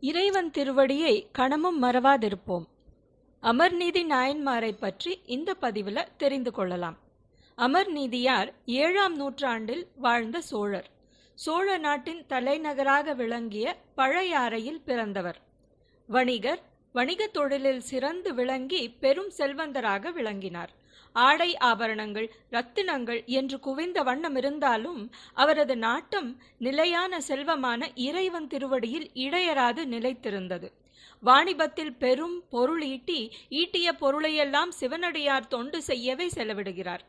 இறைவன் திருவடியை கணமும் மறவாதிருப்போம். அமர்நீதி நாயன்மாரை பற்றி இந்த பதிவில் தெரிந்து கொள்ளலாம். அமர்நீதியார் ஏழாம் நூற்றாண்டில் வாழ்ந்த சோழர். சோழ நாட்டின் தலைநகராக விளங்கிய பழையாறையில் பிறந்தவர். வணிகர் வணிகத் தொழிலில் சிறந்து விளங்கி பெரும் செல்வந்தராக விளங்கினார். ஆடை ஆபரணங்கள் ரத்தினங்கள் என்று குவிந்த வண்ணம் இருந்தாலும் அவரது நாட்டம் நிலையான செல்வமான இறைவன் திருவடியில் இடையராது நிலைத்திருந்தது. வாணிபத்தில் பெரும் பொருள் ஈட்டி ஈட்டிய பொருளையெல்லாம் சிவனடியார் தொண்டு செய்யவே செலவிடுகிறார்.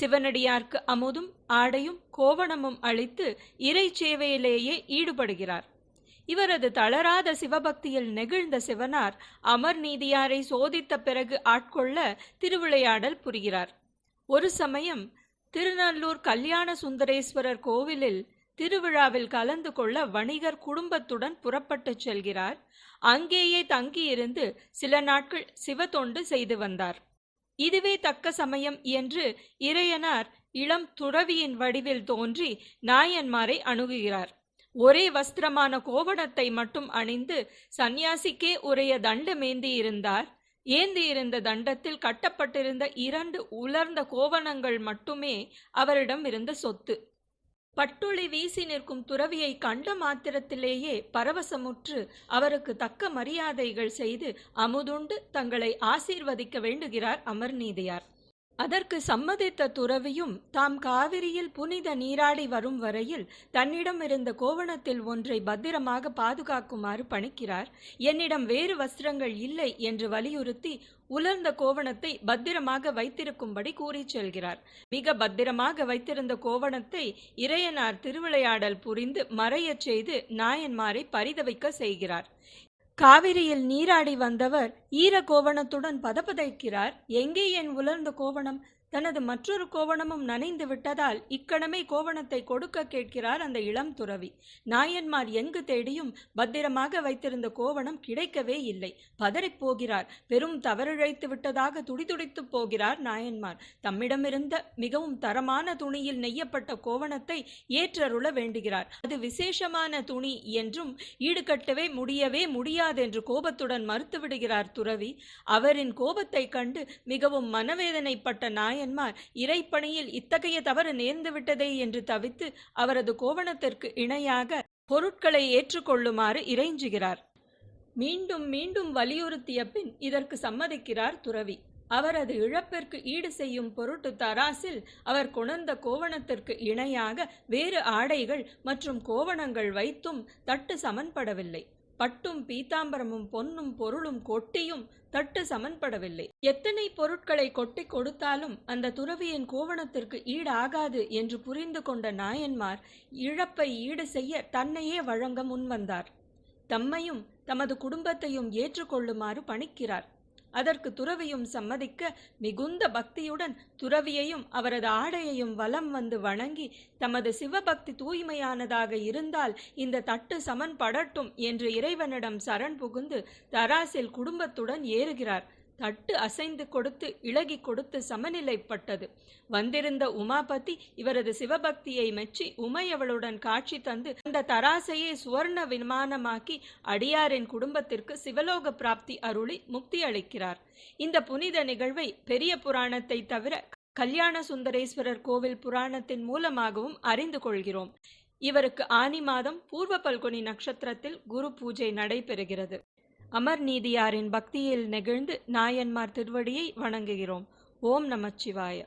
சிவனடியார்க்கு அமுதும் ஆடையும் கோவணமும் அளித்து இறை சேவையிலேயே ஈடுபடுகிறார். இவரது தளராத சிவபக்தியில் நெகிழ்ந்த சிவனார் அமர் நீதியாரை சோதித்த பிறகு ஆட்கொள்ள திருவிளையாடல் புரிகிறார். ஒரு சமயம் திருநல்லூர் கல்யாண சுந்தரேஸ்வரர் கோவிலில் திருவிழாவில் கலந்து கொள்ள வணிகர் குடும்பத்துடன் புறப்பட்டுச் செல்கிறார். அங்கேயே தங்கியிருந்து சில நாட்கள் சிவத்தொண்டு செய்து வந்தார். இதுவே தக்க சமயம் என்று இறையனார் இளம் துறவியின் வடிவில் தோன்றி நாயன்மாரை அணுகுகிறார். ஒரே வஸ்திரமான கோவணத்தை மட்டும் அணிந்து சந்நியாசிக்கே உரிய தண்டமேந்தி இருந்தார் ஏந்தியிருந்த தண்டத்தில் கட்டப்பட்டிருந்த இரண்டு உலர்ந்த கோவணங்கள் மட்டுமே அவரிடம் இருந்த சொத்து. பட்டுளி வீசி நிற்கும் துறவியை கண்ட மாத்திரத்திலேயே பரவசமுற்று அவருக்கு தக்க மரியாதைகள் செய்து அமுதுண்டு தங்களை ஆசீர்வதிக்க வேண்டுகிறார் அமர்நீதியார். அதற்கு சம்மதித்த துறவியும் தாம் காவிரியில் புனித நீராடி வரும் வரையில் தன்னிடம் இருந்த கோவணத்தில் ஒன்றை பத்திரமாக பாதுகாக்குமாறு பணிக்கிறார். என்னிடம் வேறு வஸ்திரங்கள் இல்லை என்று வலியுறுத்தி உலர்ந்த கோவணத்தை பத்திரமாக வைத்திருக்கும்படி கூறி செல்கிறார். மிக பத்திரமாக வைத்திருந்த கோவணத்தை இறையனார் திருவிளையாடல் புரிந்து மறையச் செய்து நாயன்மாரை பரிதவிக்க செய்கிறார். காவிரியில் நீராடி வந்தவர் ஈர கோவணத்துடன் பதபதைக்கிறார். எங்கே என் உலர்ந்த கோவணம்? தனது மற்றொரு கோவணமும் நனைந்து விட்டதால் இக்கணமே கோவணத்தை கொடுக்க கேட்கிறார் அந்த இளம் துறவி. நாயன்மார் எங்கு தேடியும் பத்திரமாக வைத்திருந்த கோவணம் கிடைக்கவே இல்லை. பதறிப் போகிறார். பெரும் தவறிழைத்து விட்டதாக துடிதுடித்து போகிறார் நாயன்மார். தம்மிடமிருந்த மிகவும் தரமான துணியில் நெய்யப்பட்ட கோவணத்தை ஏற்றருள வேண்டுகிறார். அது விசேஷமான துணி என்றும் ஈடுகட்டவே முடியவே முடியாது என்று கோபத்துடன் மறுத்துவிடுகிறார் துறவி. அவரின் கோபத்தை கண்டு மிகவும் மனவேதனைப்பட்ட நாய் நாயன்மார் இறைப்பணியில் இத்தகைய தவறு நேர்ந்துவிட்டதே என்று தவித்து அவரது கோவணத்திற்கு இணையாக பொருட்களை ஏற்றுக்கொள்ளுமாறு இறைஞ்சுகிறார். மீண்டும் மீண்டும் வலியுறுத்திய பின் இதற்கு சம்மதிக்கிறார் துறவி. அவரது இழப்பிற்கு ஈடு செய்யும் பொருட்டு தராசில் அவர் கொணர்ந்த கோவணத்திற்கு இணையாக வேறு ஆடைகள் மற்றும் கோவணங்கள் வைத்தும் தட்டு சமன்படவில்லை. பட்டும் பீதாம்பரமும் பொன்னும் பொருளும் கொட்டியும் தட்டு சமன்படவில்லை. எத்தனை பொருட்களை கொட்டி கொடுத்தாலும் அந்த துறவியின் கோவணத்திற்கு ஈடாகாது என்று புரிந்து கொண்ட நாயன்மார் இழப்பை ஈடு செய்ய தன்னையே வழங்க முன்வந்தார். தம்மையும் தமது குடும்பத்தையும் ஏற்றுக்கொள்ளுமாறு பணிக்கிறார். அதற்கு துறவியும் சம்மதிக்க மிகுந்த பக்தியுடன் துறவியையும் அவரது ஆடையையும் வலம் வந்து வணங்கி தமது சிவபக்தி தூய்மையானதாக இருந்தால் இந்த தட்டு சமன் படட்டும் என்று இறைவனிடம் சரண் புகுந்து தராசில் குடும்பத்துடன் ஏறுகிறார். தட்டு அசைந்து கொடுத்து இழகி கொடுத்து சமநிலைப்பட்டது. வந்திருந்த உமாபதி இவரது சிவபக்தியை மெச்சி உமையவளுடன் காட்சி தந்து அந்த தராசையை சுவர்ண விமானமாக்கி அடியாரின் குடும்பத்திற்கு சிவலோக பிராப்தி அருளி முக்தி அளிக்கிறார். இந்த புனித நிகழ்வை பெரிய புராணத்தை தவிர கல்யாண சுந்தரேஸ்வரர் கோவில் புராணத்தின் மூலமாகவும் அறிந்து கொள்கிறோம். இவருக்கு ஆனி மாதம் பூர்வ பல்குனி நட்சத்திரத்தில் குரு பூஜை நடைபெறுகிறது. அமர் நீதியாரின் பக்தியில் நெகிழ்ந்து நாயன்மார் திருவடியை வணங்குகிறோம். ஓம் நமச்சிவாய.